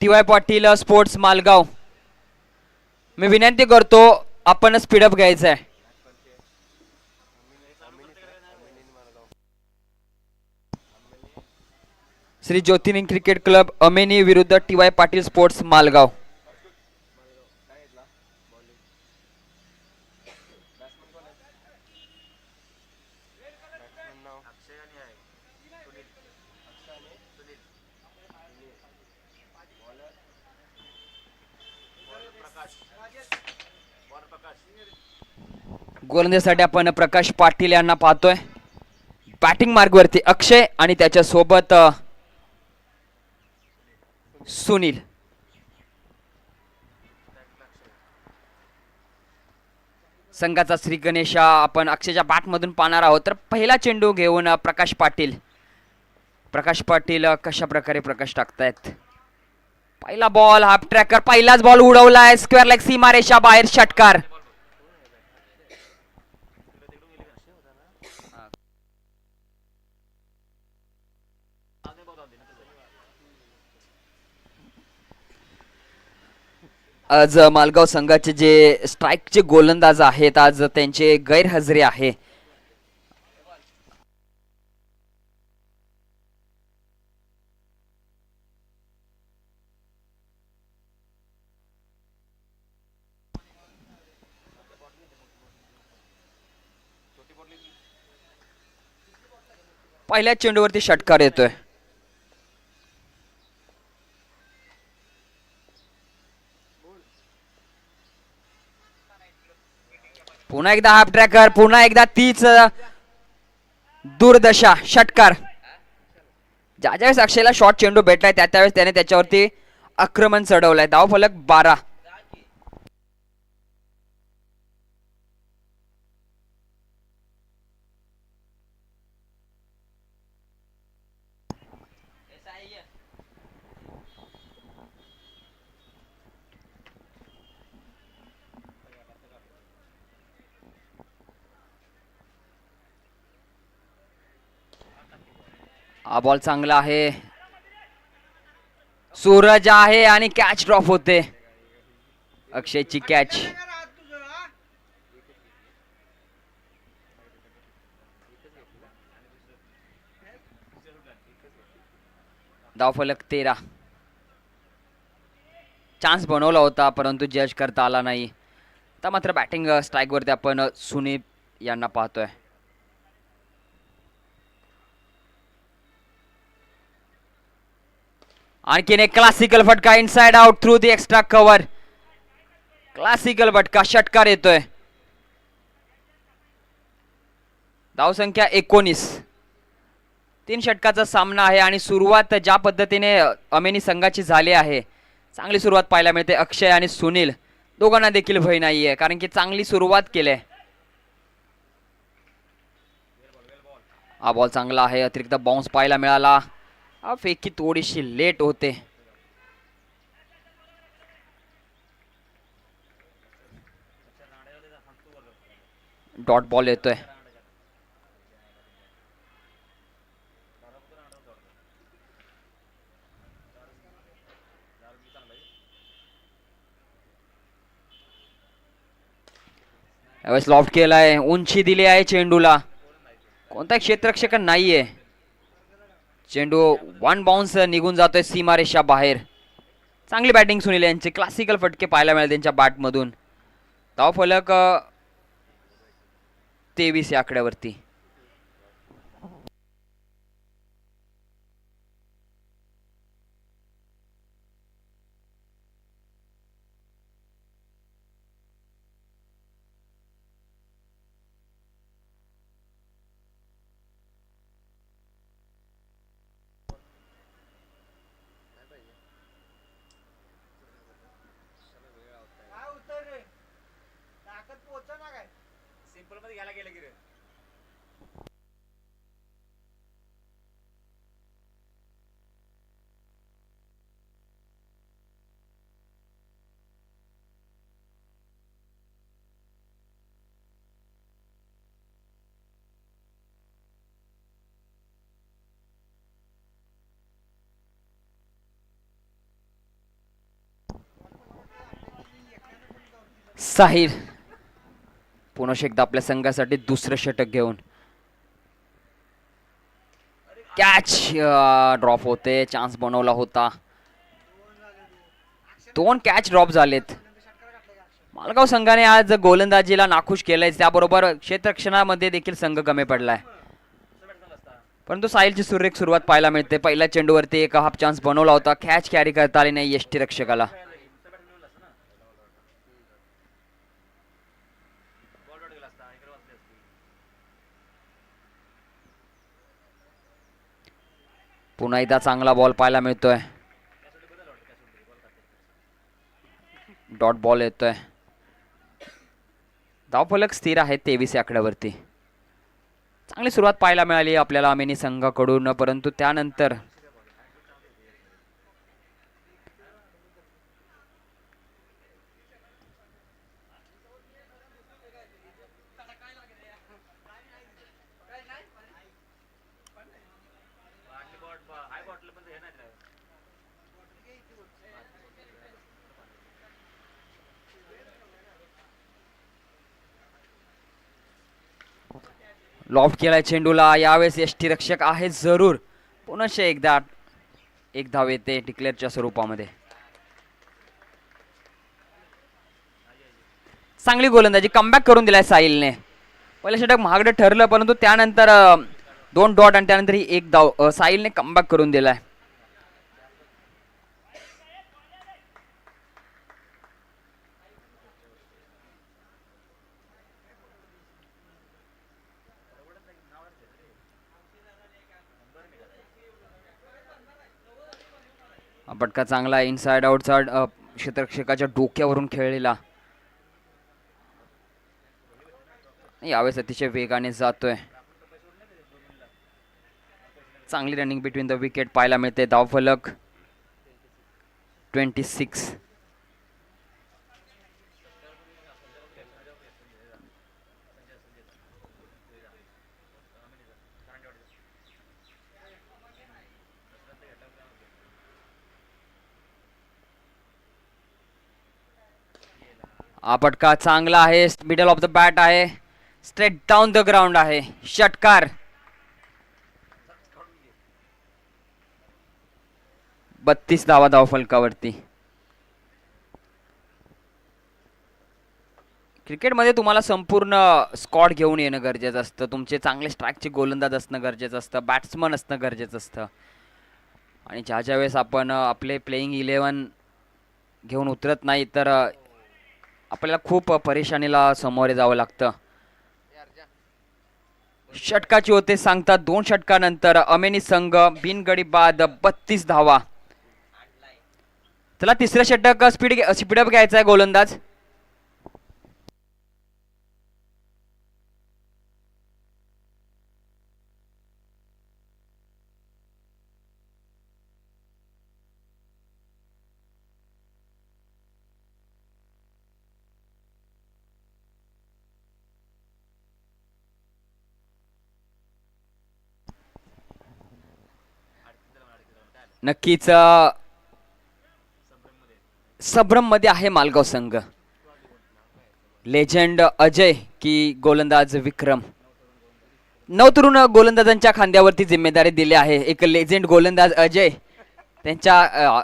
T Y Patil sports Malgaon. मी विनंती करतो आपण स्पीडअप घ्यायचं आहे श्री ज्योतिनी क्रिकेट क्लब अमेनी विरुद्ध T Y Patil sports Malgaon. गोलंदाजीसाठी आपण प्रकाश पाटील यांना पाहतोय. बॅटिंग मार्गवरती अक्षय आणि त्याच्यासोबत सुनील. संघाचा श्री गणेश आपण अक्षयच्या बॅटमधून पाहणार आहोत. तर पहिला चेंडू घेऊन प्रकाश पाटील. प्रकाश पाटील कशा प्रकारे प्रकाश टाकतायत? पहिला बॉल हाफ ट्रॅकर पहिलाच बॉल उडवलाय. स्क्वेअर लेग सीमारेषा बाहेर षटकार. आज मालगाव संघाचे जे स्ट्राईकचे गोलंदाज आहेत आज त्यांचे गैरहजेरी आहे. पहिल्या चेंडूवरती षटकार येतोय. पुन्हा एकदा हाफ ट्रॅकर पुन्हा एकदा तीच दुर्दशा षटकार. ज्या ज्यावेळेस अक्षयला शॉर्ट चेंडू भेटलाय त्या त्यावेळेस त्याने त्याच्यावरती आक्रमण चढवलंय. धाव फलक बारा. हा बॉल चांगला आहे. सूरज आहे आणि कॅच ड्रॉप होते. अक्षयची कॅच धावफलक तेरा. चान्स बनवला होता परंतु जज करता आला नाही. आता मात्र बॅटिंग स्ट्राईकवरती आपण सुनीप यांना पाहतोय. आणखीन एक क्लासिकल फटका inside out through the extra cover classical फटका षटकार येतोय. धावसंख्या एकोणीस. तीन षटकाचा सामना आहे आणि सुरुवात ज्या पद्धतीने अमेनी संघाची झाली आहे चांगली सुरुवात पाहायला मिळते अक्षय आणि सुनील. दोघांना देखील भय नाही आहे कारण की चांगली सुरुवात केली आहे. हा बॉल चांगला आहे अतिरिक्त बाउन्स पाहायला मिळाला. हा फेकी थोडीशी लेट होते डॉट बॉल येतोय यावेळेस लॉफ्ट केलाय उंची दिली आहे चेंडूला। कोणता क्षेत्ररक्षक नाहीये चेंडू वन बाउन्स निघून जातोय सीमारेषा बाहेर. चांगली बॅटिंग सुनील यांचे. क्लासिकल फटके पाहायला मिळाले त्यांच्या बॅटमधून धाव फलक तेवीस या आकड्यावरती. साहिल पुनश एकदा आपल्या संघासाठी दुसरं षटक घेऊन. कॅच ड्रॉप होते चान्स बनवला होता. दोन कॅच ड्रॉप झालेत. मालगाव संघाने आज गोलंदाजीला नाखुश केलंय. त्याबरोबर क्षेत्रक्षणामध्ये देखील संघ कमी पडलाय. परंतु साहिलची सुरेख सुरुवात पाहायला मिळते. पहिल्या चेंडूवरती एक हाफ चान्स बनवला होता. कॅच कॅरी करता आली नाही यष्टी पुन्हा एकदा चांगला बॉल पाहायला मिळतोय. डॉट बॉल येतोय. धावफलक स्थिर आहे तेवीस आकड्यावरती चांगली सुरुवात पाहायला मिळाली आपल्याला अमेनी संघाकडून परंतु त्यानंतर लॉफ्ट केलाय चेंडूला. यावेळेस यष्टी रक्षक आहे जरूर. पुनश्च एकदा एक धाव येते डिक्लेअरच्या स्वरूपामध्ये. चांगली गोलंदाजी कमबॅक करून दिलाय साहिलने. पहिले षटक महागडं ठरलं परंतु त्यानंतर दोन डॉट आणि त्यानंतर ही एक धाव साहिलने कमबॅक करून दिलाय. हा फटका चांगला इनसाइड आउटचा क्षेत्रक्षेकाच्या डोक्यावरून खेळलेला. यावेळेस अतिशय वेगाने जातोय. चांगली रनिंग बिटवीन द विकेट पाहायला मिळते. धावफलक ट्वेंटी सिक्स हा फटका चांगला आहे. मिडल ऑफ द बॅट आहे. स्ट्रेट डाऊन द ग्राउंड आहे. षटकार. बत्तीस धावा धाव फलकावरती. क्रिकेटमध्ये तुम्हाला संपूर्ण स्कॉड घेऊन येणं गरजेचं असतं. तुमचे चांगले स्ट्रॅकचे गोलंदाज असणं गरजेचं असतं. बॅट्समन असणं गरजेचं असतं. आणि ज्या ज्या वेळेस आपण आपले प्लेईंग इलेवन घेऊन उतरत नाही तर आपल्याला खूप परेशानीला सामोरे जावं लागतं. षटकाची होते सांगतात दोन षटकानंतर अमेनी संघ बिनगडी बाद बत्तीस धावा. चला तिसरं षटक स्पीड स्पीडअप घ्यायचा आहे गोलंदाज. नक्कीच सब्रममध्ये आहे मालगाव संघ. लेजंड अजय की गोलंदाज विक्रम. नऊ तरुण गोलंदाजांच्या खांद्यावरती जिम्मेदारी दिली आहे. एक लेजेंड गोलंदाज अजय. त्यांच्या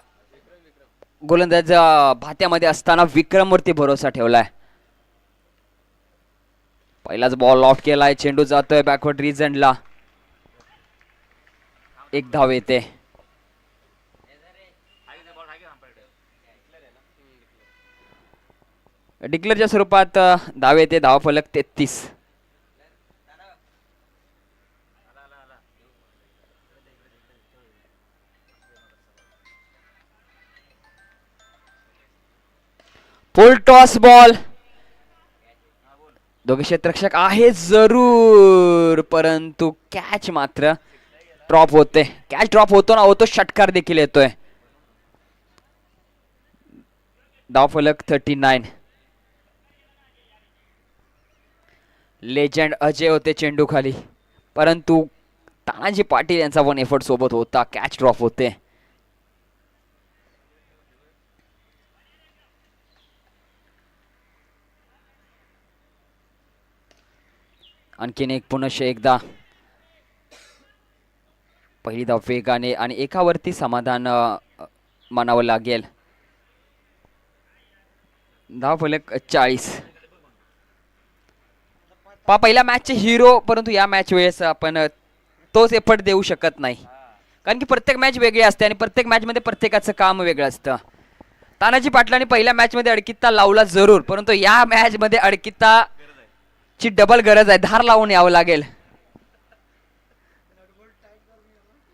गोलंदाज भात्यामध्ये असताना विक्रमवरती भरोसा ठेवलाय. पहिलाच बॉल ऑफ केलाय. चेंडू जातोय बॅकवर्ड रिजनला एक धाव येते. डिक्लेअरच्या स्वरूपात दावे धाव येते धाव तेहतीस. फुल टॉस बॉल दोघे क्षेत्रक्षक आहे जरूर. परंतु कॅच मात्र ड्रॉप होते. कॅच ड्रॉप होतो ना होतो षटकार देखील येतोय. धाव फलक थर्टी नाईन लेजंड अजय होते चेंडू खाली परंतु तानाजी पाटील यांचा वन एफर्ट सोबत होता. कॅच ड्रॉप होते. आणखीन एक पुनश एकदा. पहिली वेगाने आणि एकावरती समाधान मानावं लागेल. धाव फलक चाळीस. पा पहिल्या मॅचचे हिरो परंतु या मॅच वेळेस आपण तोच एफर्ट देऊ शकत नाही. कारण की प्रत्येक मॅच वेगळी असते आणि प्रत्येक मॅचमध्ये प्रत्येकाचं काम वेगळं असतं. तानाजी पाटलांनी पहिल्या मॅचमध्ये अडकित्ता लावला जरूर परंतु या मॅचमध्ये अडकित्ता ची डबल गरज आहे. धार लावून यावं लागेल.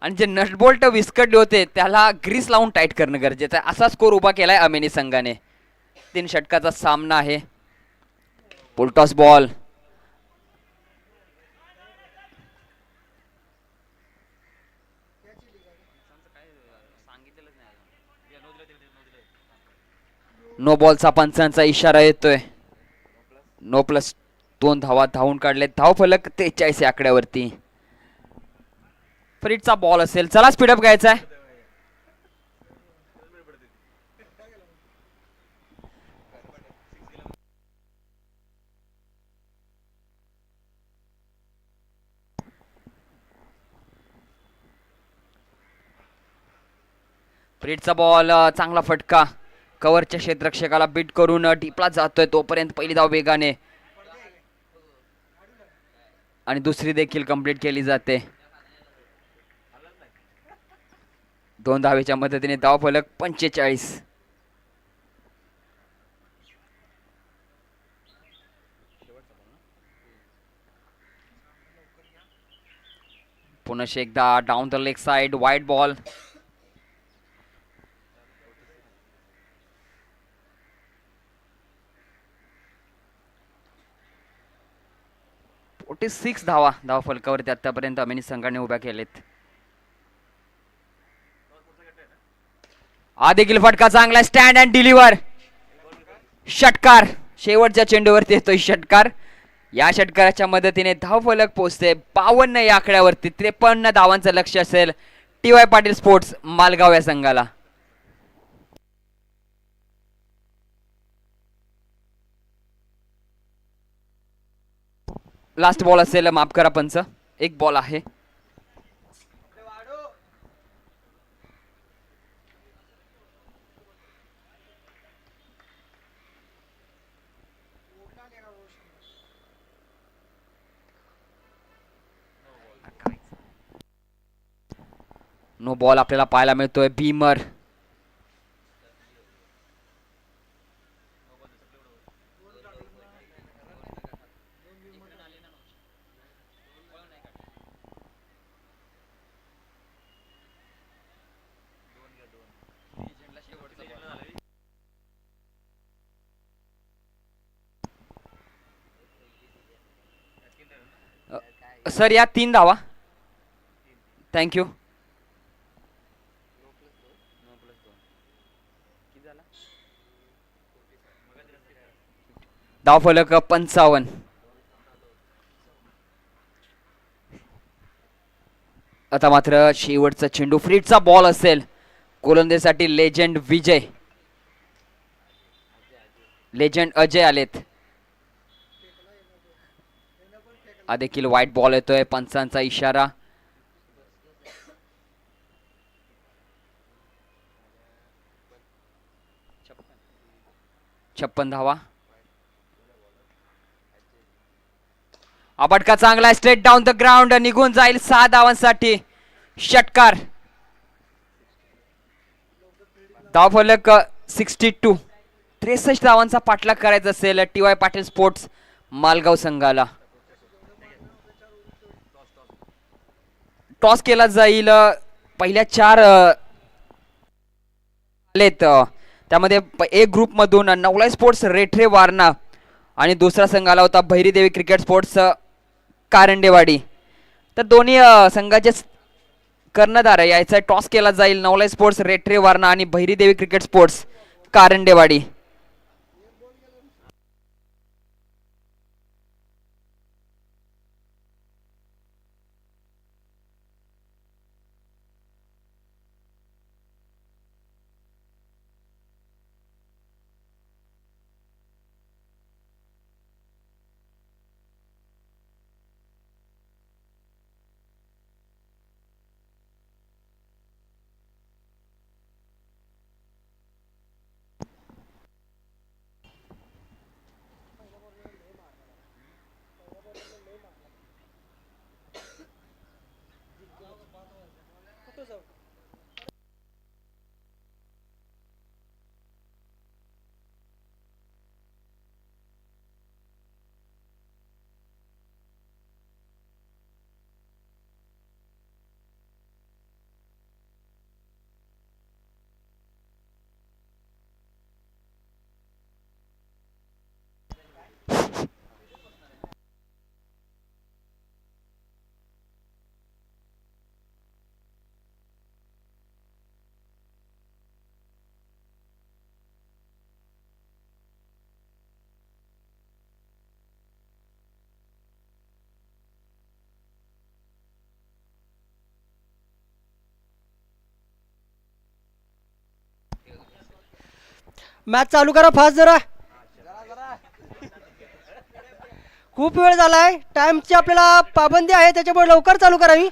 आणि जे नटबोल्ट विस्कटले होते त्याला ग्रीस लावून टाईट करणं गरजेचं आहे. असा स्कोर उभा केलाय अमेनी संघाने तीन षटकाचा सामना आहे. पुलटॉस बॉल नो बॉलचा पंचांचा इशारा येतोय. नो प्लस दोन धावा धावून काढले धाव फलक त्रेचाळीस या आकड्यावरती. फ्रीटचा बॉल असेल. चला स्पीडअप घ्यायचा आहे. फ्रीटचा बॉल चांगला फटका. कव्हरच्या क्षेत्रक्षकाला बीट करून टिपला जातोय तोपर्यंत पहिली धाव वेगाने. आणि दुसरी देखील कंप्लीट केली जाते. दोन धावेच्या मदतीने धाव फलक पंचेचाळीस. पुन्हा एकदा down the leg side wide ball forty six धावा धावा फलकावरती आतापर्यंत अमिनी संघाने उभ्या केलेत. हा देखील फटका चांगला स्टँड अँड डिलिव्हर षटकार शेवटच्या चेंडूवरती येतोय षटकार. या षटकाराच्या मदतीने धाव फलक पोहोचते बावन्न या आकड्यावरती त्रेपन्न धावांचं लक्ष असेल. T Y Patil sports Malgaon या संघाला. लास्ट बॉल असेल माफ करा पंच. एक बॉल आहे. नो बॉल आपल्याला पाहायला मिळतोय. बीमर सर या तीन धावा. थँक्यू धाव फलक पंचावन्न. आता मात्र शेवटचा चेंडू. फ्रीटचा बॉल असेल. गोलंदाजीसाठी लेजंड विजय. लेजंड अजय आलेत. हा देखील वाईट बॉल येतोय. पंचांचा इशारा. छप्पन धावा. अबटका चांगला स्ट्रेट डाऊन द ग्राउंड निघून जाईल सहा धावांसाठी. षटकार. धावफलक सिक्स्टी टू त्रेसष्ट धावांचा पाठलाग करायचा असेल. T Y Patil sports Malgaon संघाला. टॉस केला जाईल. पहिल्या चार आलेत. त्यामध्ये प- एक ग्रुप मधून स्पोर्ट्स रेठरे वारणा आणि दुसरा संघ आला होता भैरीदेवी क्रिकेट स्पोर्ट्स कारंडेवाडी. तर दोन्ही संघाचे कर्णधार आहे. याचा टॉस केला जाईल नवला स्पोर्ट्स रेठरे वारणा आणि Bhairidevi cricket sports Karandewadi. Match चालू करा फास्ट जरा. खूप वेळ झालाय. टाइमची आपल्याला पाबंदी आहे त्याच्यामुळे लवकर चालू करावी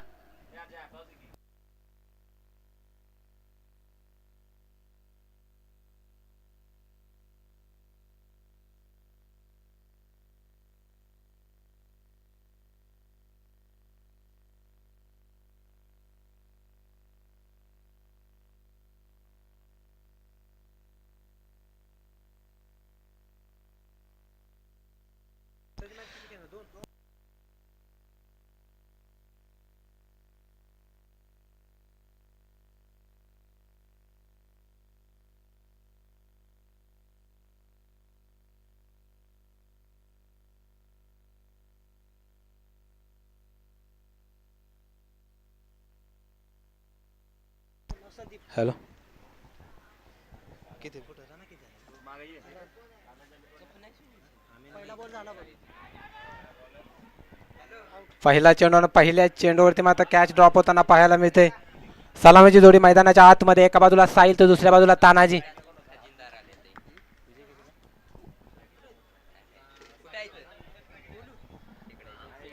हॅलो. पहिला चेंडू पहिल्या चेंडूवरती मात्र कॅच ड्रॉप होताना पाहायला मिळते सलामीची जोडी मैदानाच्या आतमध्ये एका बाजूला साईल तर दुसऱ्या बाजूला तानाजी.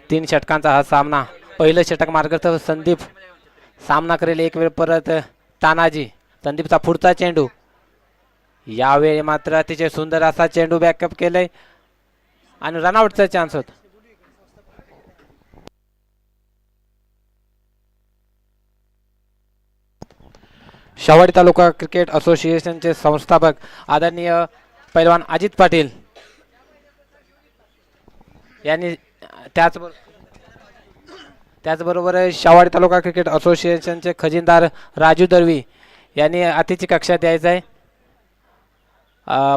तीन षटकांचा हा सामना. पहिलं षटक मार्गस्थ संदीप सामना करेल. एक वेळ परत तानाजी संदीपचा पुढचा चेंडू. यावेळी मात्र अतिशय सुंदर असा चेंडू बॅकअप केलाय. आणि रनआउटचा चान्स होता. शहावाडी तालुका क्रिकेट असोसिएशनचे संस्थापक आदरणीय पैलवान अजित पाटील यांनी त्याचबरोबर त्याचबरोबर शावाडी तालुका क्रिकेट असोसिएशनचे खजिनदार राजू दळवी यांनी अतिथी कक्षात यायचं आहे.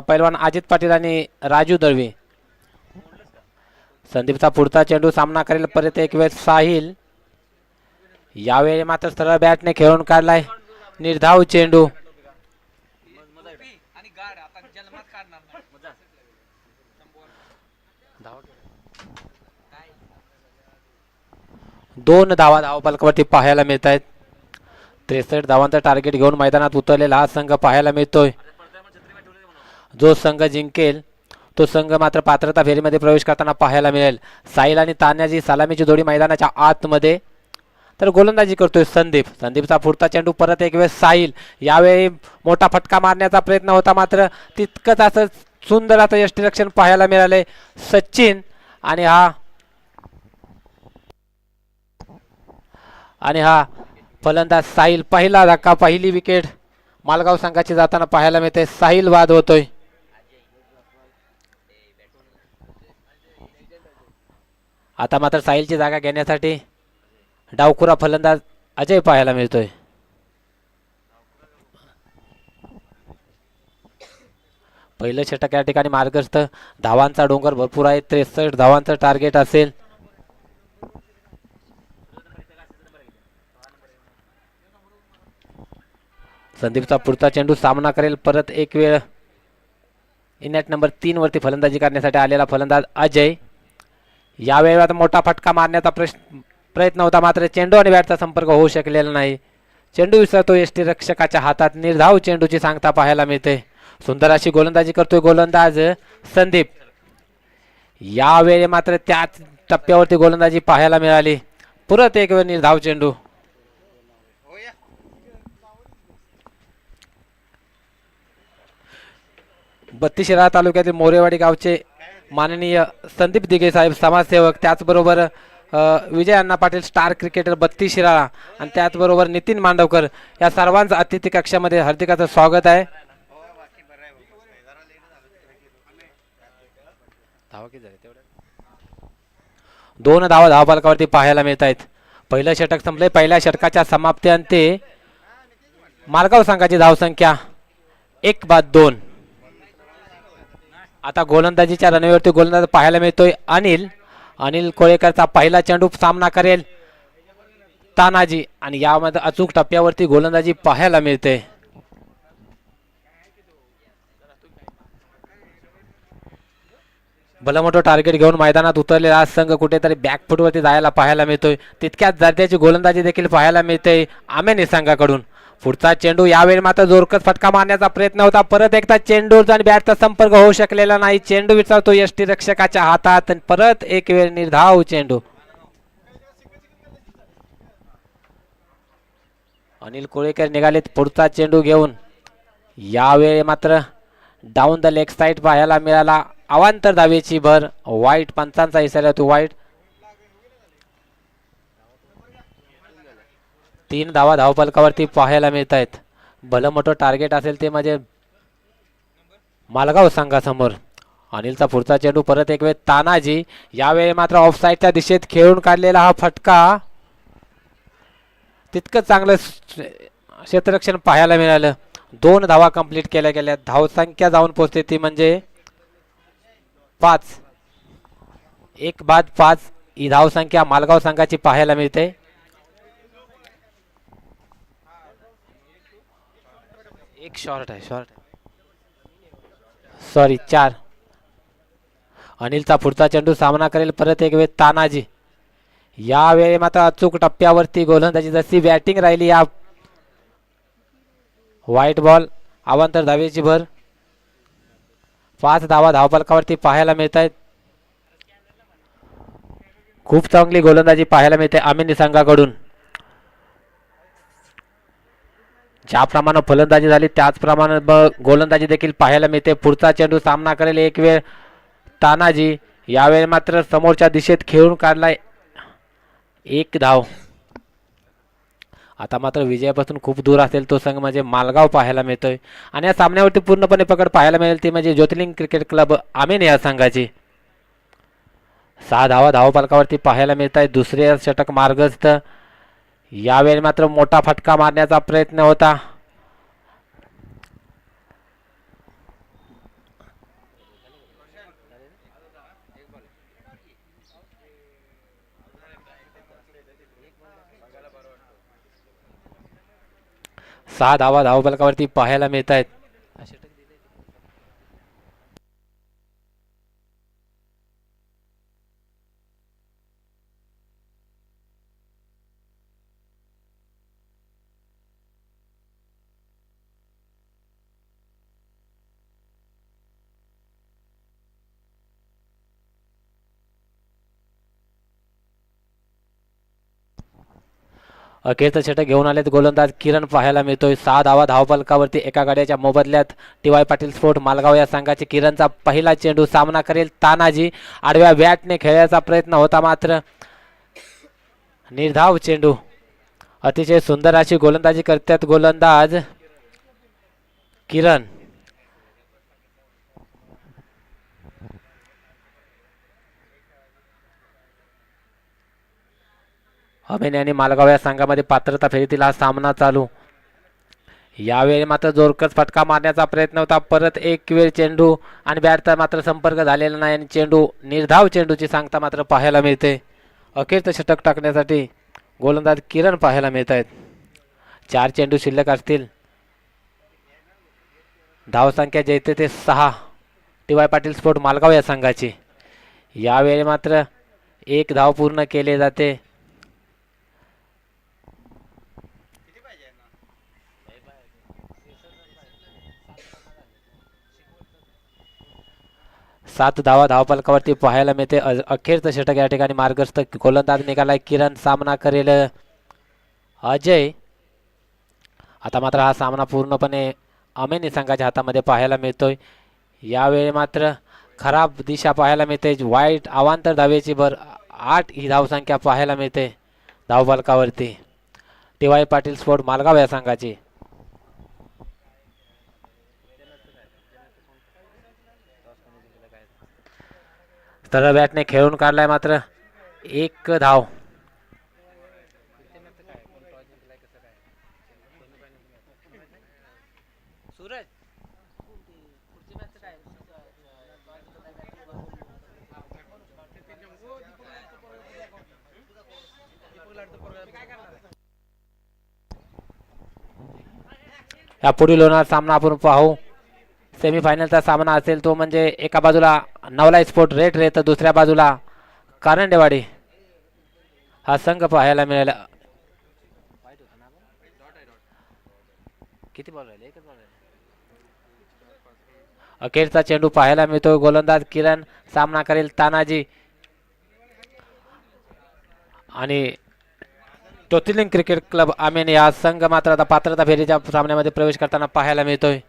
पैलवान अजित पाटील आणि राजू दळवी संदीपचा पुढचा चेंडू सामना करेल परत एक वेळ साहिल. यावेळी मात्र सरळ बॅटने खेळून काढलाय. निर्धाव चेंडू. दोन धावा धावपालकावरती पाहायला मिळत आहेत त्रेसष्ट धावांचा टार्गेट घेऊन मैदानात उतरलेला हा संघ पाहायला मिळतोय. जो संघ जिंकेल तो संघ मात्र पात्रता फेरीमध्ये प्रवेश करताना पाहायला मिळेल. साहिल आणि तान्याची सलामीची जोडी मैदानाच्या आतमध्ये. तर गोलंदाजी करतोय संदीप. संदीपचा पुढचा चेंडू परत एक वेळ साहिल. यावेळी मोठा फटका मारण्याचा प्रयत्न होता मात्र तितकंच असं सुंदर असं यष्टीरक्षण पाहायला मिळाले सचिन आणि हा आणि हा फलंदाज साहिल पहिला धक्का पहिली विकेट मालगाव संघाची जाताना पाहायला मिळते साहिल वाद होतोय. आता मात्र साहिलची जागा घेण्यासाठी डावखुरा फलंदाज अजय पाहायला मिळतोय. पहिलं षटक या ठिकाणी मार्गस्थ धावांचा डोंगर भरपूर आहे त्रेसष्ट धावांचं टार्गेट असेल. संदीपचा पुढचा चेंडू सामना करेल. परत एक वेळ इनॅट नंबर तीनवरती फलंदाजी करण्यासाठी आलेला फलंदाज अजय. यावेळी आता मोठा फटका मारण्याचा प्रश्न प्रयत्न होता मात्र चेंडू आणि बॅटचा संपर्क होऊ शकलेला नाही. चेंडू विसरतो एसटी रक्षकाच्या हातात निर्धाव चेंडूची सांगता पाहायला मिळते. सुंदर अशी गोलंदाजी करतोय गोलंदाज संदीप. यावेळी मात्र त्याच टप्प्यावरती गोलंदाजी पाहायला मिळाली. परत एक वेळ निर्धाव चेंडू. बत्तीशिरा तालुक्यातील मोरेवाडी गावचे माननीय संदीप दिघे साहेब समाजसेवक त्याचबरोबर विजय अण्णा पाटील स्टार क्रिकेटर बत्तीस शिराळा आणि त्याचबरोबर नितीन मांडवकर या सर्वांचं अतिथी कक्षामध्ये हार्दिकाचं स्वागत आहे. दोन धावा धावपालकावरती पाहायला मिळत आहेत पहिलं षटक संपले पहिल्या षटकाच्या समाप्त्यांते मालगाव संघाची धावसंख्या एक बाद दोन. आता गोलंदाजीच्या रणवेवरती गोलंदाज पाहायला मिळतोय अनिल. अनिल कोळेकरचा पहिला चेंडू सामना करेल तानाजी. आणि यामध्ये अचूक टप्प्यावरती गोलंदाजी पाहायला मिळते. भलं मोठं टार्गेट घेऊन मैदानात उतरलेला आज संघ कुठेतरी बॅकफुटवरती जायला पाहायला मिळतोय. तितक्याच दर्जाची गोलंदाजी देखील पाहायला मिळते आमेने संघाकडून. पुढचा चेंडू यावेळी मात्र जोरकस फटका मारण्याचा प्रयत्न होता. परत एकदा चेंडू आणि बॅटचा संपर्क होऊ शकलेला नाही. चेंडू विचारतो यष्टी रक्षकाच्या हातात. आणि परत एक वेळ निर्धाव चेंडू. अनिल कोळेकर निघालेत पुढचा चेंडू घेऊन. यावेळी मात्र डाऊन द लेग साईड पाहायला मिळाला. अवांतर धावेची भर. वाईट पंचांचा इशारा होतो. वाईट तीन धावा धावपलकावरती पाहायला मिळत आहेत भलं मोठं टार्गेट असेल ते म्हणजे मालगाव संघासमोर. अनिलचा पुढचा चेंडू परत एक वेळ तानाजी. यावेळी मात्र ऑफसाईडच्या दिशेत खेळून काढलेला हा फटका. तितकं चांगलं श- क्षेत्ररक्षण पाहायला मिळालं. दोन धावा कंप्लीट केल्या गेल्या. धावसंख्या जाऊन पोहोचते ती म्हणजे पाच. एक बाद पाच. ही धावसंख्या मालगाव संघाची पाहायला मिळते. एक शॉर्ट आहे शॉर्ट सॉरी चार. अनिलचा पुढचा चेंडू सामना करेल परत एक वेळ तानाजी. यावेळी मात्र अचूक टप्प्यावरती गोलंदाजी जशी बॅटिंग राहिली या व्हाईट बॉल अवांतर धावेची भर. पाच धावा धावपलकावरती पाहायला मिळत आहेत खूप चांगली गोलंदाजी पाहायला मिळते आमिनी संघाकडून ज्याप्रमाणे फलंदाजी झाली त्याचप्रमाणे ब- गोलंदाजी देखील पाहायला मिळते. पुढचा चेंडू सामना करेल एक वेळ तानाजी. यावेळी मात्र समोरच्या दिशेत खेळून काढलाय एक धाव. आता मात्र विजयापासून खूप दूर असेल तो संघ म्हणजे मालगाव पाहायला मिळतोय. आणि या सामन्यावरती पूर्णपणे पकड पाहायला मिळेल ती म्हणजे ज्योतिर्लिंग क्रिकेट क्लब आमेन या संघाची. सहा धावा धावपालकावरती पाहायला मिळत आहे दुसरे षटक मार्गस्थ यावेळी मात्र मोठा फटका मारण्याचा प्रयत्न होता. सहा धावा धावपलकावरती पाहायला मिळत आहेत अखेरचा षटक घेऊन आलेत. गोलंदाज किरण पाहायला मिळतोय. सहा धावा धावपलकावरती एका गाड्याच्या मोबदल्यात T Y Patil sport Malgaon या संघाचे किरणचा पहिला चेंडू सामना करेल तानाजी. आडव्या बॅटने खेळायचा प्रयत्न होता मात्र निर्धाव चेंडू. अतिशय सुंदर अशी गोलंदाजी करतात गोलंदाज किरण. अमेन आणि मालगाव या संघामध्ये पात्रता फेरीतील हा सामना चालू. यावेळी मात्र जोरकस फटका मारण्याचा प्रयत्न होता. परत एक वेळ चेंडू आणि बॅटचा मात्र संपर्क झालेला नाही आणि चेंडू निर्धाव चेंडूची सांगता मात्र पाहायला मिळते. अखेरचं षटक टाकण्यासाठी गोलंदाज किरण पाहायला मिळत आहेत चार चेंडू शिल्लक असतील. धावसंख्या जे येते ते सहा. T Y Patil sport Malgaon या संघाची. यावेळी मात्र एक धाव पूर्ण केले जाते. सात धावा धावपलकावरती पाहायला मिळते. अखेरचं षटक या ठिकाणी मार्गस्थ गोलंदाज निघालाय. किरण सामना करेल अजय. आता मात्र हा सामना पूर्णपणे अमेनी संघाच्या हातामध्ये पाहायला मिळतोय. यावेळी मात्र खराब दिशा पाहायला मिळते. वाईट अवांतर धावेची भर आठ ही धावसंख्या पाहायला मिळते धावपलकावरती T Y Patil sport Malgaon या संघाची. सरळ बॅटने खेळून काढलाय मात्र एक धाव. या पुढील होणार सामना आपण पाहू. सेमीफायनलचा सामना असेल तो म्हणजे एका बाजूला नवला स्पोर्ट रेट रे तर दुसऱ्या बाजूला. कारंडेवाडी. हा संघ पाहायला मिळाला. किती बॉल राहिले? एकच बॉल राहिले. अखेरचा चेंडू पाहायला मिळतो गोलंदाज किरण सामना करेल तानाजी. आणि ज्योतिर्लिंग क्रिकेट क्लब आमेन या संघ मात्र आता पात्रता फेरीच्या सामन्यामध्ये प्रवेश करताना पाहायला मिळतोय.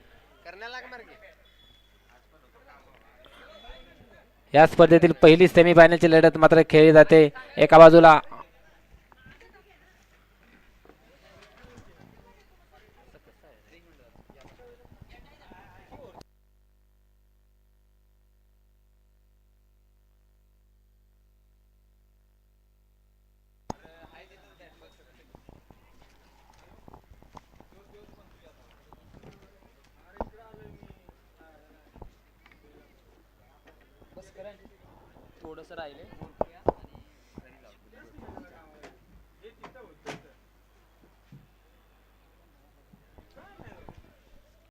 या स्पर्धेतील पहिली सेमीफायनलची लढत मात्र खेळली जाते. एका बाजूला